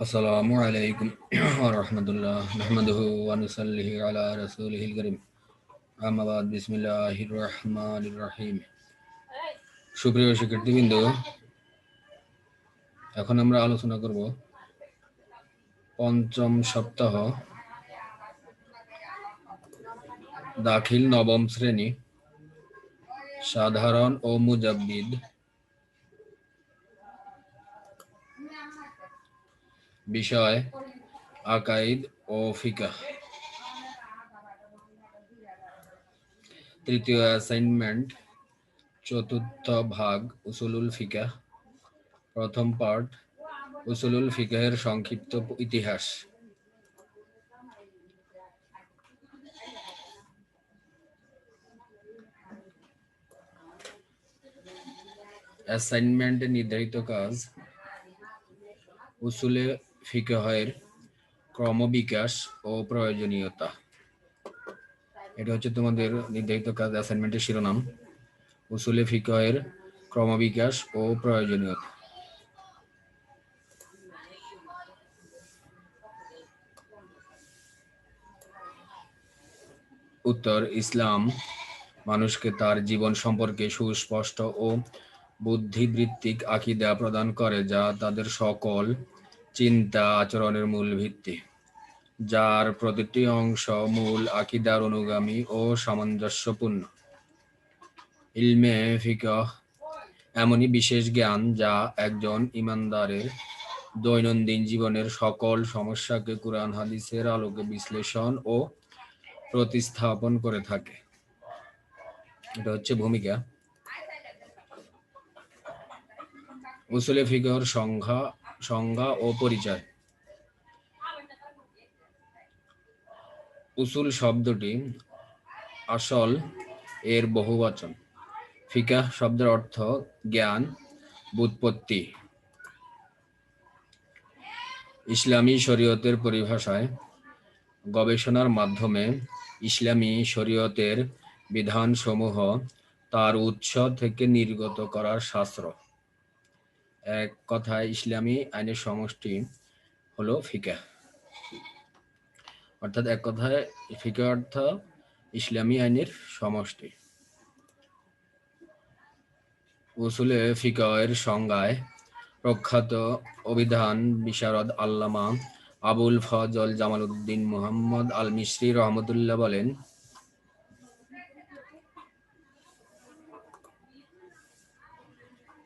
السلام عليكم ورحمة الله نحمده ونصلي على رسوله الكريم أما بعد بسم الله الرحمن الرحيم সুপ্রিয় শিক্ষার্থীবৃন্দ এখন আমরা আলোচনা করব পঞ্চম সপ্তাহ দাখিল নবম শ্রেণী সাধারণ ও মুজাব্বিদ বিষয়, আকাইদ ও ফিকা তৃতীয় অ্যাসাইনমেন্ট চতুর্থ ভাগ, উসুলুল ফিকা প্রথম পার্ট উসুলুল ফিকাহের সংক্ষিপ্ত ইতিহাস। অ্যাসাইনমেন্টে নির্ধারিত কাজ, উসুলে ফিকহের ক্রমবিকাশ ও প্রয়োজনীয়তা। এটা হচ্ছে তোমাদের নির্ধারিত কাজ অ্যাসাইনমেন্টের শিরোনাম। উসুলে ফিকহের ক্রমবিকাশ ও প্রয়োজনীয়তা। উত্তর, ইসলাম। মানুষকে তার জীবন সম্পর্কে সুস্পষ্ট ও বুদ্ধিবৃত্তিক আকিদা প্রদান করে, যা তাদের সকল চিন্তা আচরণের মূল ভিত্তি, যার প্রতিটি অংশ মূল আকিদার অনুগামী ও সামঞ্জস্যপূর্ণ। ইলমে ফিকহ এমনই বিশেষ জ্ঞান যা একজন ইমানদারের দৈনন্দিন জীবনের সকল সমস্যাকে কোরআন হাদিসের আলোকে বিশ্লেষণ ও প্রতিস্থাপন করে থাকে। এটা হচ্ছে ভূমিকা। উসুলে সংজ্ঞা সংজ্ঞা ও পরিচয়। উসুল শব্দটি আসল এর বহুবচন। ফিকাহ শব্দের অর্থ জ্ঞান, বুৎপত্তি। ইসলামী শরীয়তের পরিভাষায় গবেষণার মাধ্যমে ইসলামী শরীয়তের বিধানসমূহ তার উৎস থেকে নির্গত করার শাস্ত্র। এক কথায় ইসলামী আইনের সমষ্টি হলো ফিকা। অর্থাৎ এক কথায় ফিকা অর্থ ইসলামী আইনের সমষ্টি। উসুলে ফিকায়ের সংজ্ঞায় প্রখ্যাত অভিধান বিশারদ আল্লামা আবুল ফজল জামাল উদ্দিন মোহাম্মদ আল মিশ্রি রহমতুল্লাহ বলেন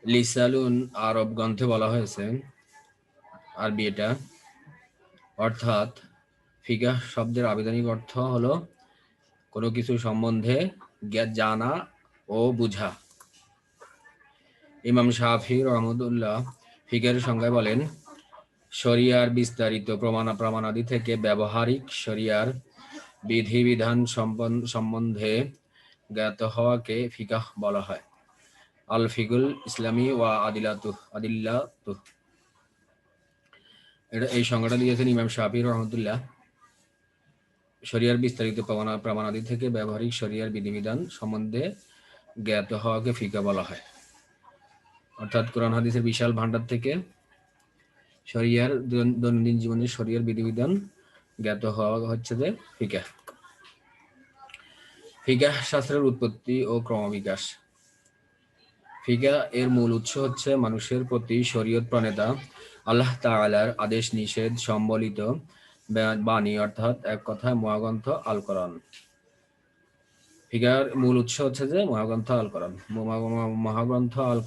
লিসালুন আরব গ্রন্থে বলা হয়েছে আরবি এটা অর্থাৎ ফিকাহ শব্দের আবেদনিক অর্থ হলো কোনো কিছু সম্বন্ধে জানা ও বুঝা। ইমাম শাহি রহমদুল্লাহ ফিকের সংজ্ঞায় বলেন, শরিয়ার বিস্তারিত প্রমাণ প্রমাণাদি থেকে ব্যবহারিক শরিয়ার বিধিবিধান সম্বন্ধে জ্ঞাত হওয়াকে ফিকাহ বলা হয়। আল ফিগুল ইসলামী ওয়া আদিলাতু আদিল্লাতু এটা এই সংজ্ঞাটা দিয়েছেন ইমাম শাহির রহমতুল্লাহ। শরিয়ার বিস্তারিত প্রমাণাদি থেকে ব্যবহারিক শরিয়ার বিধিবিধান সম্বন্ধে জ্ঞাত হওয়াকে ফিকা বলা হয়। অর্থাৎ কোরআন হাদিসের বিশাল ভান্ডার থেকে শরিয়ার দৈনন্দিন জীবনের শরিয়ার বিধিবিধান জ্ঞাত হওয়া হচ্ছে যে ফিকা ফিকা শাস্ত্রের উৎপত্তি ও ক্রমবিকাশ। ফিকা এর মূল উৎস হচ্ছে মানুষের প্রতি শরীয়ত প্রণেতা, আল্লাহ তাআলার আদেশ নিষেধ সম্বলিত বাণী, অর্থাৎ এক কথায় মহাগ্রন্থ আল ফিগার মূল উৎস হচ্ছে যে মহাগ্রন্থ আল কোরআন মহাগ্রন্থ আল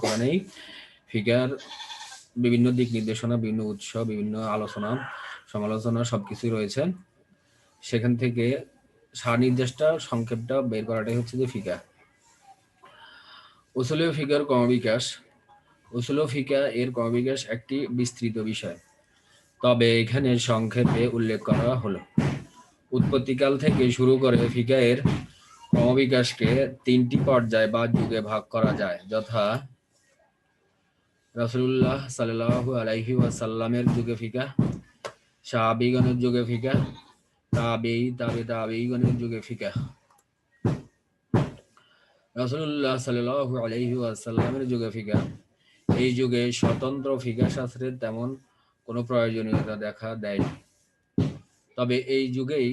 ফিগার বিভিন্ন দিক নির্দেশনা, বিভিন্ন উৎস, বিভিন্ন আলোচনা, সমালোচনা সবকিছুই রয়েছে। সেখান থেকে সার নির্দেশটা, সংক্ষেপটা বের করাটাই হচ্ছে যে ফিকা উসুলীয় ফিকার ক্রমবিকাশ উসুলীয় ফিকা এর ক্রমবিকাশ একটি বিস্তৃত বিষয়। তবে এখানে সংক্ষেপে উল্লেখ করা হলো। উৎপত্তিকাল থেকে শুরু করে ফিকা এর ক্রমবিকাশকে তিনটি পর্যায় বা যুগে ভাগ করা যায়, যথা রাসুল্লাহ সাল্লাহ আলাইহি ওয়াসাল্লামের যুগে ফিকা সাহাবিগণের যুগে ফিকা তাবেই তাবে তাবেইগণের যুগে ফিকা রাসুল্লাহ সাল্লাহ আলহি আসাল্লামের যুগে ফিকা। এই যুগে স্বতন্ত্র ফিকা শাস্ত্রের তেমন কোনো প্রয়োজনীয়তা দেখা দেয়নি। তবে এই যুগেই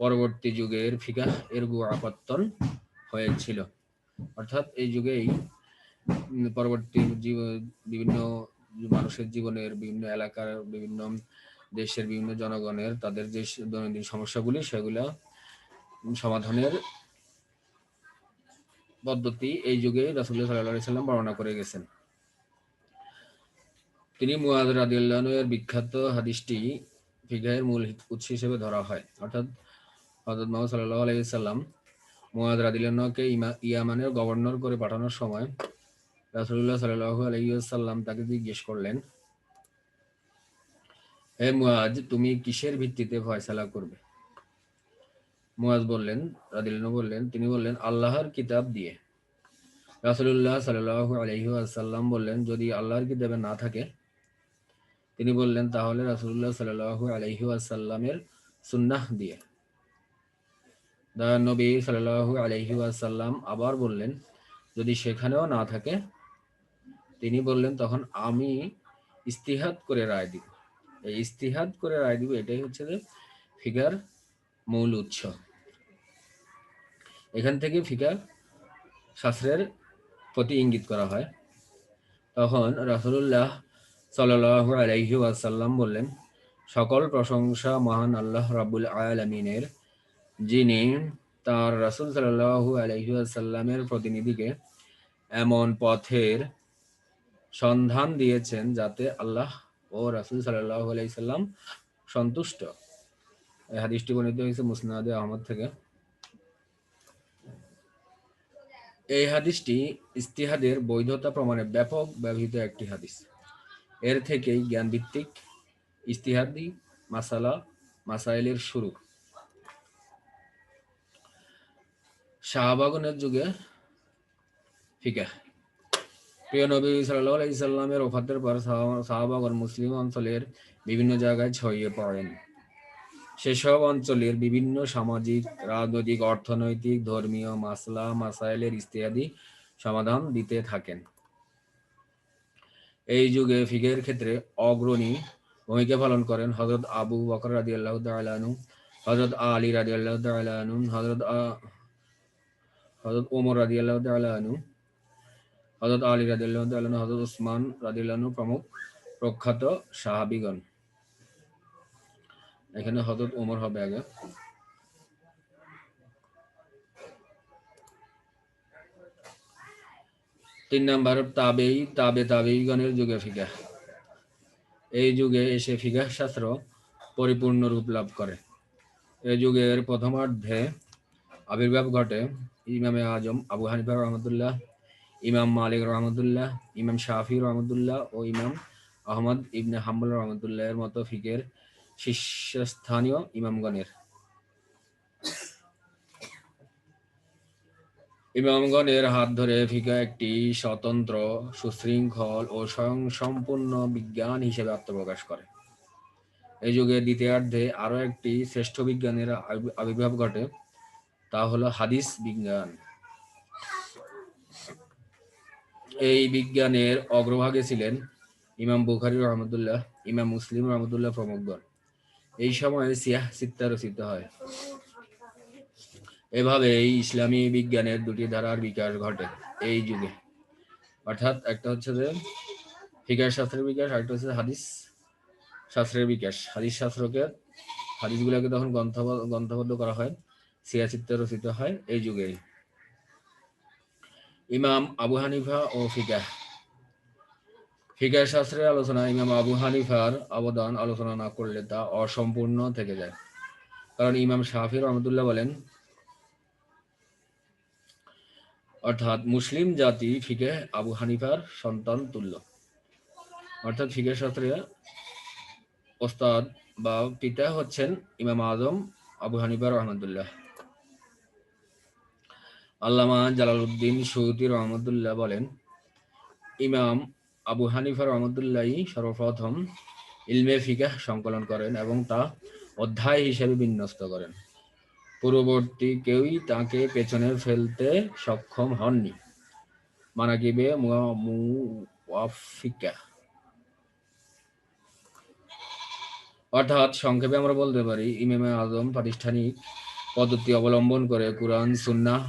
পরবর্তী যুগের ফিকাহ এর গোড়াপত্তন হয়েছিল। অর্থাৎ এই যুগেই পরবর্তী বিভিন্ন মানুষের জীবনের বিভিন্ন এলাকার, বিভিন্ন দেশের বিভিন্ন জনগণের তাদের যে দৈনন্দিন সমস্যাগুলি, সেগুলো সমাধানের পদ্ধতি এই যুগে রাসুল্লাহ সাল্লাহ সাল্লাম বর্ণনা করে গেছেন। তিনি মুয়াদ রাদিউল্লাহের বিখ্যাত হাদিসটি ফিগাহের মূল উৎস হিসেবে ধরা হয়। অর্থাৎ হজরত মোহাম্মদ সাল্লাহ আলাইসাল্লাম মুয়াদ রাদিউল্লাহকে ইয়ামানের গভর্নর করে পাঠানোর সময় রাসুল্লাহ সাল্লাহ আলাইসাল্লাম তাকে জিজ্ঞেস করলেন, হে মুয়াজ তুমি কিসের ভিত্তিতে ফয়সালা করবে? মুয়াজ বললেন রাদিল্লাহ বললেন, তিনি বললেন, আল্লাহর কিতাব দিয়ে। রাসুল্লাহ সাল্লাহ আলহি আসাল্লাম বললেন, যদি আল্লাহর কিতাবে না থাকে, তিনি বললেন, তাহলে রাসুল্লাহ সাল্লাহ আলহি আসাল্লামের সুন্নাহ দিয়ে। নবী সাল্লাহ আলহি আসাল্লাম আবার বললেন, যদি সেখানেও না থাকে, তিনি বললেন, তখন আমি ইস্তিহাদ করে রায় দিব। এই ইস্তিহাদ করে রায় দিব, এটাই হচ্ছে যে ফিগার মূল উৎস। এখান থেকে ফিকার শাস্ত্রের প্রতি ইঙ্গিত করা হয়। তখন রাসুল্লাহ সাল্লাহ আলাইহি ওয়াসাল্লাম বললেন, সকল প্রশংসা মহান আল্লাহ রাবুল আলমিনের, যিনি তার রাসুল সাল্লাহ আলহি আসাল্লামের প্রতিনিধিকে এমন পথের সন্ধান দিয়েছেন যাতে আল্লাহ ও রাসুল সাল্লাহ আলাইসাল্লাম সন্তুষ্ট। হাদিসটি বর্ণিত হয়েছে মুসনাদে আহমদ থেকে। এই হাদিসটি ইস্তিহাদের বৈধতা প্রমাণে ব্যাপক ব্যবহৃত একটি হাদিস। এর থেকেই জ্ঞানভিত্তিক ইস্তিহাদি মাসালা, মাসাইলের শুরু। শাহবাগনের যুগে ফিকা প্রিয় নবী সাল্লাহ আলাইসাল্লামের ওফাতের পর শাহবাগন মুসলিম অঞ্চলের বিভিন্ন জায়গায় ছড়িয়ে পড়েন। সেসব অঞ্চলের বিভিন্ন সামাজিক, রাজনৈতিক, অর্থনৈতিক, ধর্মীয় মাসলা, মাসাইলের ইস্তিয়াদি সমাধান দিতে থাকেন। এই যুগে ফিগের ক্ষেত্রে অগ্রণী ভূমিকা পালন করেন হজরত আবু বকর রাজি আল্লাহ তালু হজরত আলী রাজি আল্লাহ তালু হজরত হজরত ওমর রাজি আল্লাহ তালু হজরত আলী রাজি আল্লাহ তালু হজরত উসমান রাজি আল্লাহ প্রমুখ প্রখ্যাত সাহাবিগণ। এখানে হজরত ওমর হবে আগে। তিন নাম্বার, তাবেই, তাবে তাবেইগণের যুগে ফিকা এই যুগে এসে ফিকা শাস্ত্র পরিপূর্ণ রূপ লাভ করে। এই যুগের প্রথমার্ধে আবির্ভাব ঘটে ইমামে আজম আবু হানিফা রহমতুল্লাহ, ইমাম মালিক রহমতুল্লাহ, ইমাম শাফি রহমতুল্লাহ ও ইমাম আহমদ ইবনে হাম্বুল রহমতুল্লাহের মতো ফিকের শীর্ষস্থানীয় ইমামগণের। ইমামগণের হাত ধরে ফিকা একটি স্বতন্ত্র, সুশৃঙ্খল ও স্বয়ং সম্পূর্ণ বিজ্ঞান হিসেবে আত্মপ্রকাশ করে। এই যুগে দ্বিতীয়ার্ধে আরও একটি শ্রেষ্ঠ বিজ্ঞানের আবির্ভাব ঘটে, তা হলো হাদিস বিজ্ঞান। এই বিজ্ঞানের অগ্রভাগে ছিলেন ইমাম বুখারি রহমতুল্লাহ, ইমাম মুসলিম রহমতুল্লাহ প্রমুখগণ। এই সময়ে সিয়াহ সিত্তা রচিত হয়। এভাবে এই ইসলামী বিজ্ঞানের দুটি ধারার বিকাশ ঘটে এই যুগে। অর্থাৎ একটা হচ্ছে যে ফিকার শাস্ত্রের বিকাশ, আরেকটা হচ্ছে হাদিস শাস্ত্রের বিকাশ। হাদিস শাস্ত্রকে, হাদিসগুলোকে তখন গ্রন্থ গ্রন্থবদ্ধ করা হয়, সিয়া চিত্তে রচিত হয় এই যুগেই। ইমাম আবু হানিফা ও ফিকা ফিকার শাস্ত্রের আলোচনা ইমাম আবু হানিফার অবদান আলোচনা না করলে তা অসম্পূর্ণ থেকে যায়। কারণ ইমাম শাহির রহমতুল্লাহ বলেন, অর্থাৎ মুসলিম জাতি ফিকে আবু হানিফার সন্তান তুল্য। অর্থাৎ ফিকে শাস্ত্রে ওস্তাদ বা পিতা হচ্ছেন ইমাম আজম আবু হানিফা রহমতুল্লাহ। আল্লামা জালালউদ্দিন সৌদি রহমতুল্লাহ বলেন, ইমাম আবু হানিফা রহমতুল্লাহ সর্বপ্রথম ইলমে ফিকাহ সংকলন করেন এবং তা অধ্যায় হিসেবে বিন্যস্ত করেন। পূর্ববর্তী কেউই তাকে পেছনে ফেলতে সক্ষম হননি। মানাকিবে মুওয়াফিকা। অর্থাৎ সংক্ষেপে আমরা বলতে পারি ইমামে আজম প্রাতিষ্ঠানিক পদ্ধতি অবলম্বন করে কোরআন, সুন্নাহ,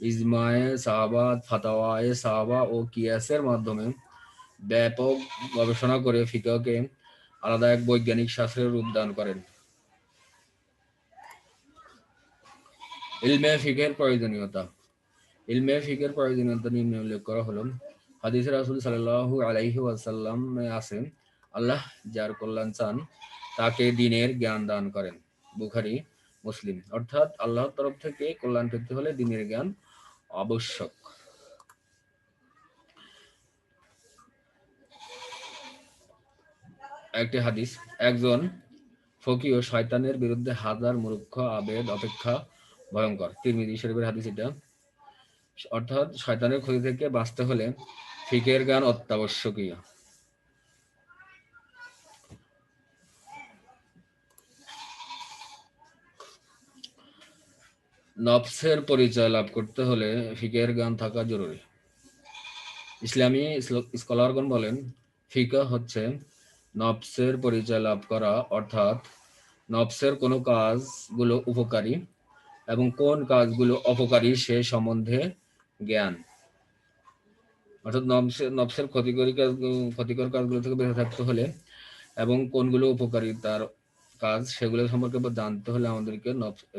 ইজমায়ে সাহাবাত, ফাতাওয়ায়ে সাহাবা ও কিয়াসের মাধ্যমে ব্যাপক গবেষণা করে ফিকহকে আলাদা এক বৈজ্ঞানিক শাস্ত্রের রূপ দান করেন। ইলমে ফিকের প্রয়োজনীয়তা। ইলমে ফিকের প্রয়োজনীয়তা নিম্নে উল্লেখ করা হলো, হাদিস রাসুল সাল্লাহ আলাইহি ওয়াসাল্লাম আছে আল্লাহ যার কল্যাণ চান, তাকে দিনের জ্ঞান দান করেন, বুখারি, মুসলিম। অর্থাৎ আল্লাহর তরফ থেকে কল্যাণ পেতে হলে দিনের জ্ঞান আবশ্যক। একটি হাদিস, একজন ফকি ও শয়তানের বিরুদ্ধে হাজার মূর্খ আবেদ অপেক্ষা ভয়ঙ্কর। তিরমিজি শরীফের হাদিস এটা। অর্থাৎ শয়তানের ক্ষতি থেকে বাঁচতে হলে ফিকের জ্ঞান অত্যাবশ্যকীয়। নফসের পরিচয় লাভ করতে হলে ফিকের জ্ঞান থাকা জরুরি। ইসলামী স্কলারগণ বলেন ফিকা হচ্ছে নফসের পরিচয় লাভ করা, অর্থাৎ নফসের কোনো কাজগুলো উপকারী এবং কোন কাজগুলো অপকারী সে সম্বন্ধে জ্ঞান। অর্থাৎ নফসের নফসের ক্ষতিকরী কাজ, ক্ষতিকর কাজগুলো থেকে বেঁচে থাকতে হলে এবং কোনগুলো উপকারী তার কাজ, সেগুলো সম্পর্কে জানতে হলে আমাদেরকে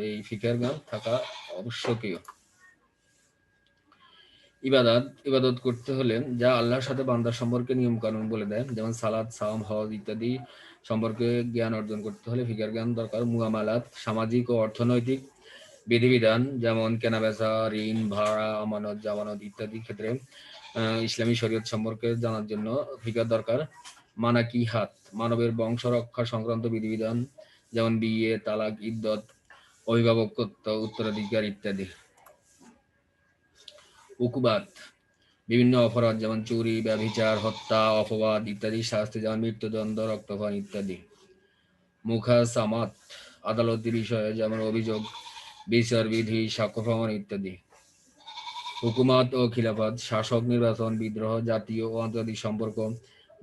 এই ফিকের জ্ঞান থাকা আবশ্যকীয় ইবাদত ইবাদত করতে হলে যা আল্লাহর সাথে বান্দার সম্পর্কে নিয়ম কানুন বলে দেয় যেমন সালাদ সাম হজ ইত্যাদি সম্পর্কে জ্ঞান অর্জন করতে হলে ফিকার জ্ঞান দরকার মুয়ামালাত সামাজিক ও অর্থনৈতিক বিধিবিধান, যেমন কেনাবেচা, ঋণ, ভাড়া, আমানত, জামানত ইত্যাদি ক্ষেত্রে ইসলামী শরীয়ত সম্পর্কে জানার জন্য ফিকার দরকার। মানাকি হাত, মানবের বংশ রক্ষা সংক্রান্ত বিধিবিধান, যেমন বিয়ে, তালাক, ইদ্যত, অভিভাবকত্ব, উত্তরাধিকার ইত্যাদি। উকুবাত। বিভিন্ন অপরাধ যেমন চুরি, ব্যভিচার, হত্যা, অপবাদ ইত্যাদি, শাস্তি যেমন মৃত্যুদণ্ড, রক্তপান ইত্যাদি। মুখা সামাত আদালতের বিষয়ে যেমন অভিযোগ, বিচার বিধি, সাক্ষ্য প্রমাণ ইত্যাদি। হুকুমাত ও খিলাফাত, শাসক নির্বাচন, বিদ্রোহ, জাতীয় ও আন্তর্জাতিক সম্পর্ক,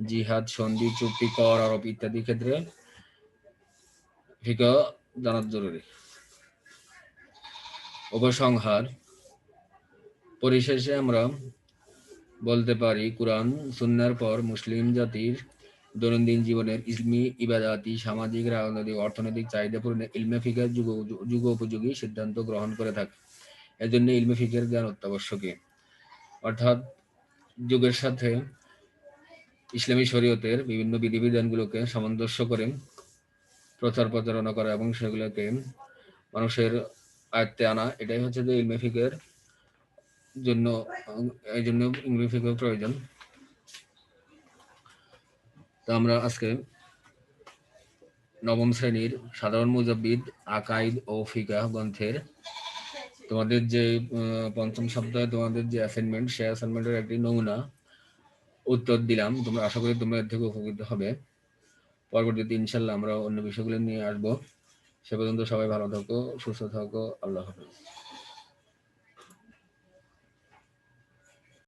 জিহাদ, সন্ধি, চুক্তি, কর, আরোপ ইত্যাদি ক্ষেত্রে জানা জরুরি। উপসংহার পরিশেষে আমরা বলতে পারি, কোরআন, সুন্নার পর মুসলিম জাতির দৈনন্দিন জীবনের ইসমি ইবাদাতি, সামাজিক, রাজনৈতিক, অর্থনৈতিক চাহিদা পূরণে ইলমে ফিকার যুগ যুগ উপযোগী সিদ্ধান্ত গ্রহণ করে থাকে। এজন্য ইলমে ফিকের জ্ঞান অত্যাবশ্যকীয়। অর্থাৎ যুগের সাথে ইসলামী শরীয়তের বিভিন্ন বিধিবিধানগুলোকে সামঞ্জস্য করে প্রচার প্রচারণা করা এবং সেগুলোকে মানুষের আয়ত্তে আনা, এটাই হচ্ছে যে ইলমে ফিকের জন্য এই জন্য ইলমে ফিকের প্রয়োজন। তো আমরা আজকে নবম শ্রেণির সাধারণ মুজাব্বিদ, আকাইদ ও ফিকা গ্রন্থের তোমাদের যে পঞ্চম সপ্তাহে তোমাদের যে অ্যাসাইনমেন্ট সেই অ্যাসাইনমেন্টের একটি নমুনা উত্তর দিলাম। তোমরা আশা করি তোমরা এর থেকে উপকৃত হবে। পরবর্তীতে ইনশাল্লাহ আমরা অন্য বিষয়গুলো নিয়ে আসব। সে পর্যন্ত সবাই ভালো থাকো, সুস্থ থাকো। আল্লাহ হাফিজ।